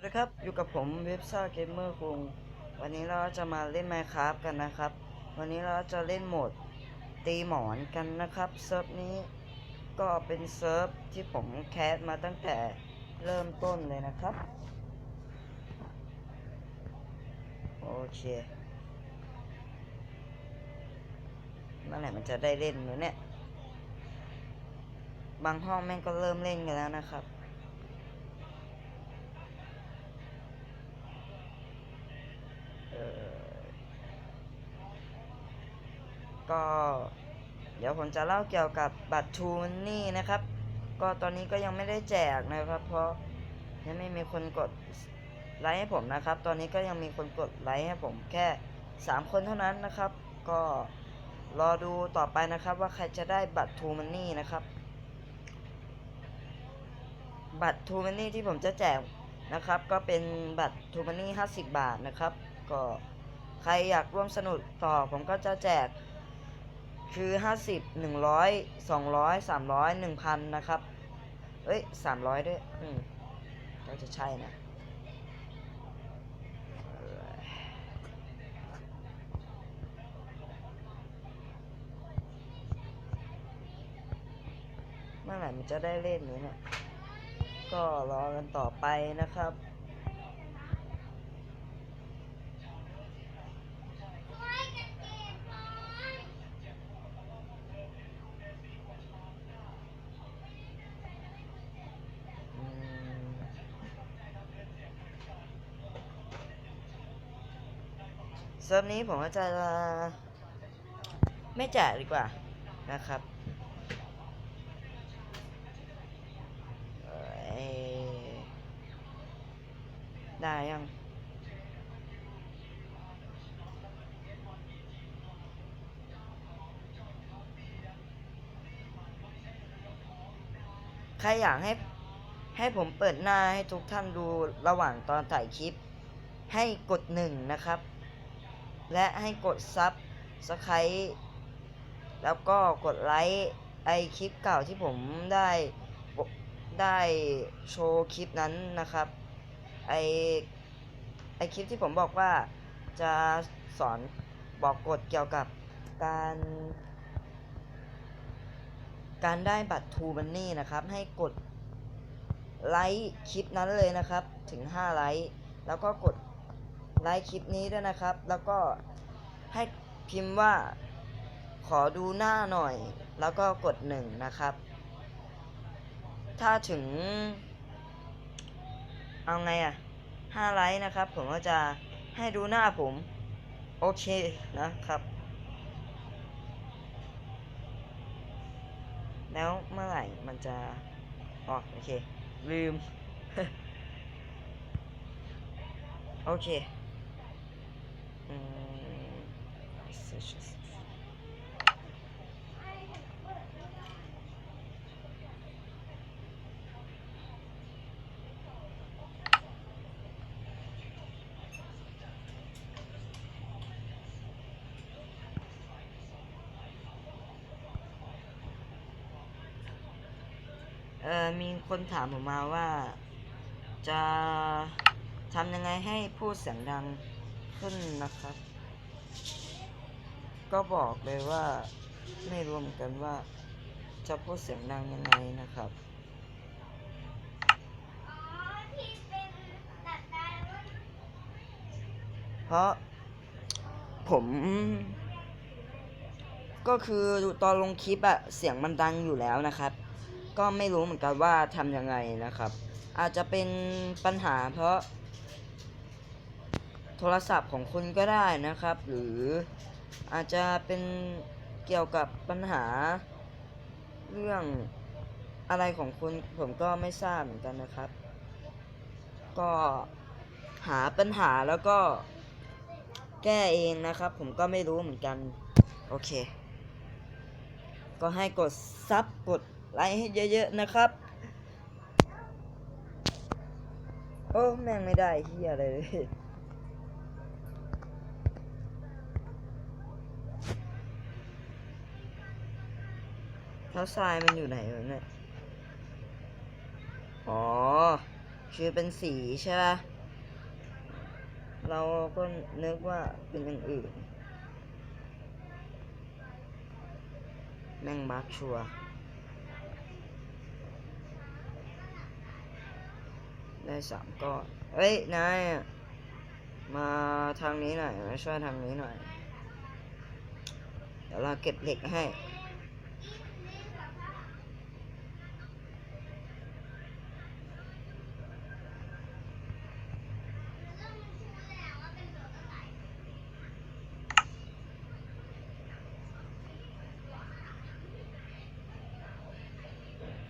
สวัสดีครับอยู่กับผมเว็บซ่าเกมเมอร์คุงวันนี้เราจะมาเล่น Minecraft กันนะครับ วันนี้เราจะเล่นโหมดตีหมอนกันนะครับเซิร์ฟนี้ก็เป็นเซิร์ฟที่ผมแคสมาตั้งแต่เริ่มต้นเลยนะครับ โอเคเมื่อไหร่มันจะได้เล่นนยเนี่ยบางห้องแม่งก็เริ่มเล่นกันแล้วนะครับ เอ่อ ก็ เดี๋ยวผมจะเล่าเกี่ยวกับบัตรทูมันนี่นะครับ ก็ตอนนี้ก็ยังไม่ได้แจกนะครับ เพราะยังไม่มีคนกดไลค์ให้ผมนะครับ ตอนนี้ก็ยังมีคนกดไลค์ให้ผมแค่ 3 คนเท่านั้นนะครับ ก็รอดูต่อไปนะครับว่าใครจะได้บัตรทูมันนี่นะครับ บัตรทูมันนี่ที่ผมจะแจกนะครับ ก็เป็นบัตรทูมันนี่50 บาทนะครับ ก็ใครอยากร่วมสนุกต่อผมก็จะแจก คือ 50 100 200 300 1,000 นะครับเอ้ย 300 ด้วย อืมก็จะใช่นะเมื่อไหร่มันจะได้เล่นนี่ยเนี่ย ก็รอกันต่อไปนะครับ อืม เซิร์ฟนี้ผมก็จะไม่แจกดีกว่านะครับเอ่อได้ยังใครอยากให้ให้ผมเปิดหน้าให้ทุกท่านดูระหว่างตอนถ่ายคลิป ให้กดหนึ่งนะครับ และให้กดซับสไครต์แล้วก็กดไลค์ไอคลิปเก่าที่ผมได้ได้โชว์คลิปนั้นนะครับไอไอคลิปที่ผมบอกว่าจะสอนบอกกฎเกี่ยวกับการ การได้บัตรทูบันนี่นะครับ ให้กดไลค์คลิปนั้นเลยนะครับ ถึง 5 ไลค์แล้วก็กด ไลค์คลิปนี้ด้วยนะครับ แล้วก็ให้พิมพ์ว่าขอดูหน้าหน่อย แล้วก็กดหนึ่งนะครับ ถ้าถึง เอาไงอะ5ไลค์นะครับ ผมก็จะให้ดูหน้าผม โอเคนะครับ แล้วเมื่อไหร่มันจะอ๋อโอเค ลืม โอเค มีคนถามผมมาว่า จะทำยังไงให้พูดเสียงดัง ขึ้นนะครับ ก็บอกเลยว่าไม่รวมอนกันว่าจะพูดเสียงดังยังไงนะครับเพราะผมก็คือตอนลงคลิปอะเสียงมันดังอยู่แล้วนะครับ ก็ไม่รู้เหมือนกันว่าทำยังไงนะครับ อาจจะเป็นปัญหาเพราะ โทรศัพท์ของคุณก็ได้นะครับ หรืออาจจะเป็นเกี่ยวกับปัญหาเรื่องอะไรของคุณผมก็ไม่ทราบเหมือนกันนะครับ ก็หาปัญหาแล้วก็แก้เองนะครับ ผมก็ไม่รู้เหมือนกัน โอเค ก็ให้กดซับกดไลค์ให้เยอะๆนะครับ โอ้ แม่งไม่ได้เฮียอะไรเลย แล้วทรายมันอยู่ไหนวะเนี่ย อ๋อ คือเป็นสีใช่ปะเราก็นึกว่าเป็นอย่างอื่น แม่งบักชัวได้สามก้อนเฮ้ย นาย มาทางนี้หน่อย มาช่วยทางนี้หน่อย เดี๋ยวเราเก็บเหล็กให้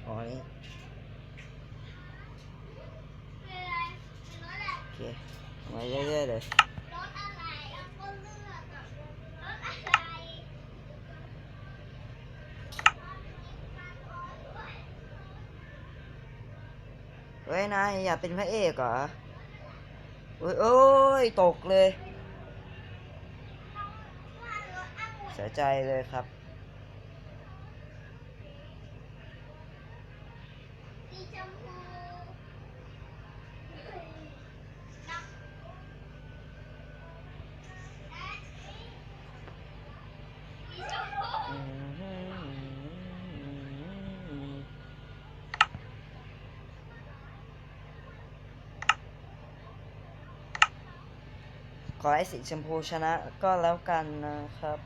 อ๋อ นี่โอเคเอามาเรื่อยๆเลยเฮ้ยนายอยากเป็นพระเอกเหรอโอ้ยโอ้ยตกเลย เสียใจเลยครับ อให้สีชมพูชนะก็แล้วกันนะครับ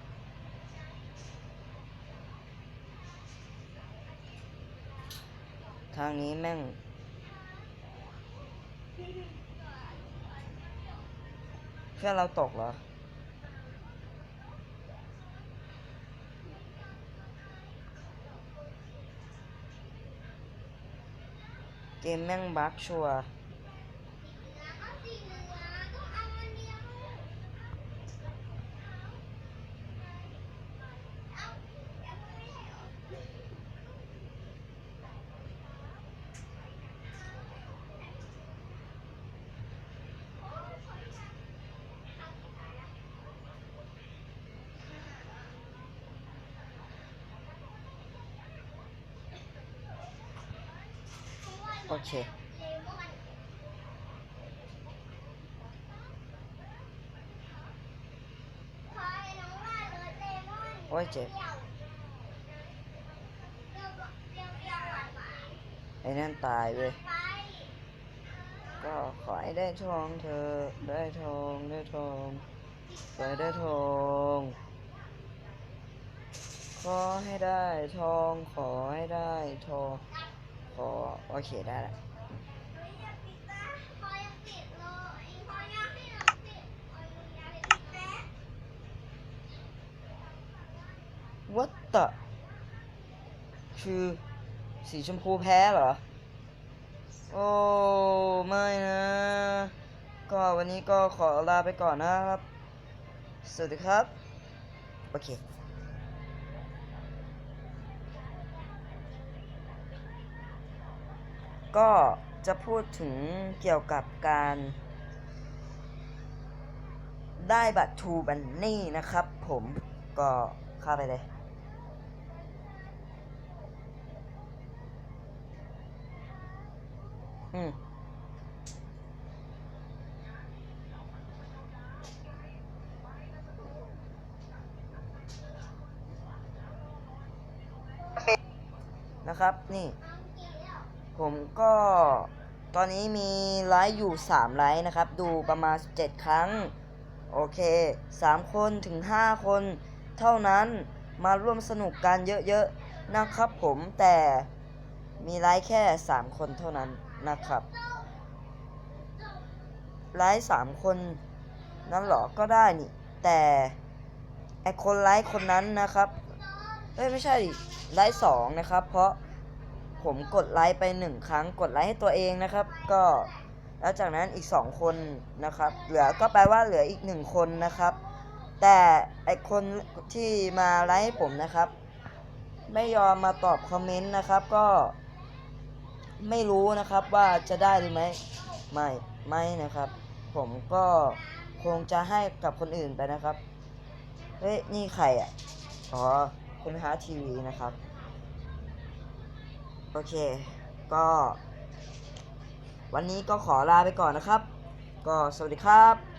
ทางนี้แม่ง เพื่อเราตกเหรอเกมแม่งบั๊กชัวร์ โอเคโอ้ยเจ็บไอ้นั่นตายเว้ยก็ขอให้ได้ทองเธอได้ทองได้ทองขอให้ได้ทองขอให้ได้ทองขอให้ได้ทอง ขอโอเคได้ละ What the คือสีชมพูแพ้เหรอ โอ้ไม่นะ ก็วันนี้ก็ขอลาไปก่อนนะครับ สวัสดีครับ โอเค ก็จะพูดถึงเกี่ยวกับการได้บัตรทูบันนี่นะครับ ผมก็เข้าไปเลย อืมนะครับ นี่ ผมก็ตอนนี้มีไลฟ์อยู่ 3 ไลฟ์นะครับ ดูประมาณ 17 ครั้ง โอเค 3 คนถึง 5 คน เท่านั้นมาร่วมสนุกกันเยอะๆนะครับผมแต่มีไลฟ์แค่ 3 คนเท่านั้นนะครับไลฟ์3คนนั้นหรอก็ได้นี่ แต่ไอคนไลฟ์คนนั้นนะครับเอ้ยไม่ใช่ดิไลฟ์สองนะครับ เพราะ ผมกดไลค์ไปหนึ่งครั้งกดไลค์ให้ตัวเองนะครับ ก็แล้วจากนั้นอีกสองคนนะครับ เหลือก็แปลว่าเหลืออีกหนึ่งคนนะครับ แต่ไอคนที่มาไลค์ให้ผมนะครับ ไม่ยอมมาตอบคอมเมนต์นะครับ ก็ ไม่รู้นะครับว่าจะได้หรือไม่ไม่ไม่นะครับ ผมก็คงจะให้กับคนอื่นไปนะครับ เฮ้ย นี่ใครอะ อ๋อ คุณฮาร์ททีวีนะครับ โอเค ก็ วันนี้ก็ขอลาไปก่อนนะครับ ก็สวัสดีครับ